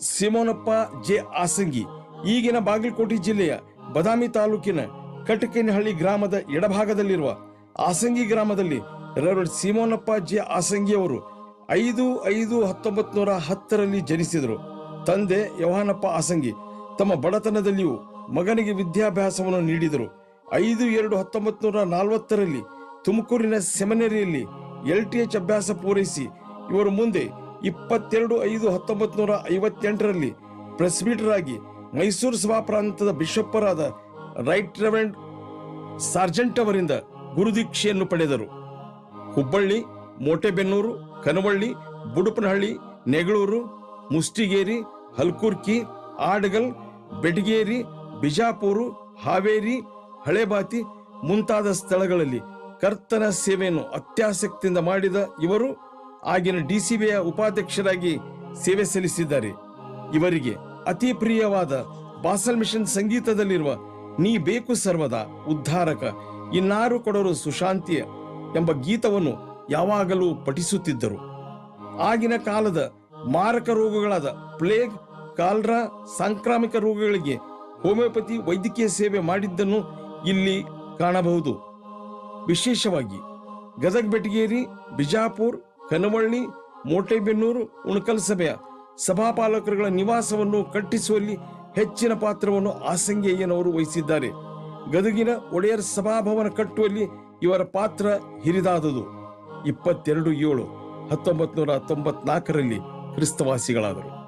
ಸಿಮೋನಪ್ಪ J Asangi, ಈಗಿನ ಬಾಗಲಕೋಟೆ ಜಿಲ್ಲೆಯ ಬದಾಮಿ ತಾಲೂಕಿನ ಕಟಕೇನಹಳ್ಳಿ ಗ್ರಾಮದ ಎಡಭಾಗದಲ್ಲಿರುವ ಆಸಂಗಿ ಗ್ರಾಮದಲ್ಲಿ ರೆವರೆಂಡ್ ಸಿಮೋನಪ್ಪ ಜೆ ಆಸಂಗಿ ಅವರು ಐದು ಐದು ಹತ್ತೊಂಬತ್ ನೂರ ಹತ್ತರಲ್ಲಿ ಜನಿಸಿದರು. ತಂದೆ ಯವಾನಪ್ಪ ಆಸಂಗಿ ತಮ್ಮ ಬಡತನದಲ್ಲಿಯೂ ಮಗನಿಗೆ ವಿದ್ಯಾಭ್ಯಾಸವನ್ನು ನೀಡಿದರು. ಐದು ಎರಡು ಹತ್ತೊಂಬತ್ ನೂರ ನಲವತ್ತರಲ್ಲಿ ತುಮಕೂರಿನ ಸೆಮಿನರಿಯಲ್ಲಿ ಎಲ್ ಟಿ ಎಚ್ ಅಭ್ಯಾಸ ಪೂರೈಸಿ ಇವರು ಮುಂದೆ ಇಪ್ಪತ್ತೆರಡು ಐದು ಹತ್ತೊಂಬತ್ ನೂರ ಐವತ್ತೆಂಟರಲ್ಲಿ ಪ್ರೆಸ್ಬೀಟರ್ ಆಗಿ ಮೈಸೂರು ಸಭಾ ಪ್ರಾಂತದ ಬಿಷಪ್ಪರಾದ ರೈಟ್ ರೆವೆಂಡ್ ಸಾರ್ಜೆಂಟ್ ಅವರಿಂದ ಗುರುದೀಕ್ಷೆಯನ್ನು ಪಡೆದರು. ಹುಬ್ಬಳ್ಳಿ, ಮೋಟೆಬೆನ್ನೂರು, ಕನವಳ್ಳಿ, ಬುಡುಪನಹಳ್ಳಿ, ನೆಗಳೂರು ಮುಸ್ಟಿಗೇರಿ ಹಲ್ಕುರ್ಕಿ, ಆಡಗಲ್ ಬೆಡಗೇರಿ ಬಿಜಾಪುರ, ಹಾವೇರಿ, ಹಳೆಬಾತಿ ಮುಂತಾದ ಸ್ಥಳಗಳಲ್ಲಿ ಕರ್ತನ ಸೇವೆಯನ್ನು ಅತ್ಯಾಸಕ್ತಿಯಿಂದ ಮಾಡಿದ ಇವರು ಆಗಿನ ಡಿಸಿಬಿಯ ಉಪಾಧ್ಯಕ್ಷರಾಗಿ ಸೇವೆ ಸಲ್ಲಿಸಿದ್ದಾರೆ. ಇವರಿಗೆ ಅತಿ ಪ್ರಿಯವಾದ ಬಾಸಲ್ ಮಿಷನ್ ಸಂಗೀತದಲ್ಲಿರುವ ನೀ ಬೇಕು ಸರ್ವದ ಉದ್ಧಾರಕ, ಇನ್ನಾರು ಕೊಡರು ಸುಶಾಂತಿಯ ಎಂಬ ಗೀತವನ್ನು ಯಾವಾಗಲೂ ಪಠಿಸುತ್ತಿದ್ದರು. ಆಗಿನ ಕಾಲದ ಮಾರಕ ರೋಗಗಳಾದ ಪ್ಲೇಗ್, ಕಾಲ್ರಾ, ಸಾಂಕ್ರಾಮಿಕ ರೋಗಗಳಿಗೆ ಹೋಮಿಯೋಪತಿ, ವೈದ್ಯಕೀಯ ಸೇವೆ ಮಾಡಿದ್ದನ್ನು ಇಲ್ಲಿ ಕಾಣಬಹುದು. ವಿಶೇಷವಾಗಿ ಗದಗ ಬೆಟಗೇರಿ, ಬಿಜಾಪುರ್ ಕನವಳ್ಳಿ, ಮೋಟೆಬೆನ್ನೂರು, ಉಣಕಲ್ ಸಭೆಯ ಸಭಾಪಾಲಕರುಗಳ ನಿವಾಸವನ್ನು ಕಟ್ಟಿಸುವಲ್ಲಿ ಹೆಚ್ಚಿನ ಪಾತ್ರವನ್ನು ಆಸಂಗೇಯ್ಯನವರು ವಹಿಸಿದ್ದಾರೆ. ಗದಗಿನ ಒಡೆಯರ್ ಸಭಾಭವನ ಕಟ್ಟುವಲ್ಲಿ ಇವರ ಪಾತ್ರ ಹಿರಿದಾದುದು. ಇಪ್ಪತ್ತೆರಡು ಏಳು ಹತ್ತೊಂಬತ್ತು ನೂರ ತೊಂಬತ್ನಾಲ್ಕರಲ್ಲಿ ಕ್ರಿಸ್ತವಾಸಿಗಳಾದರು.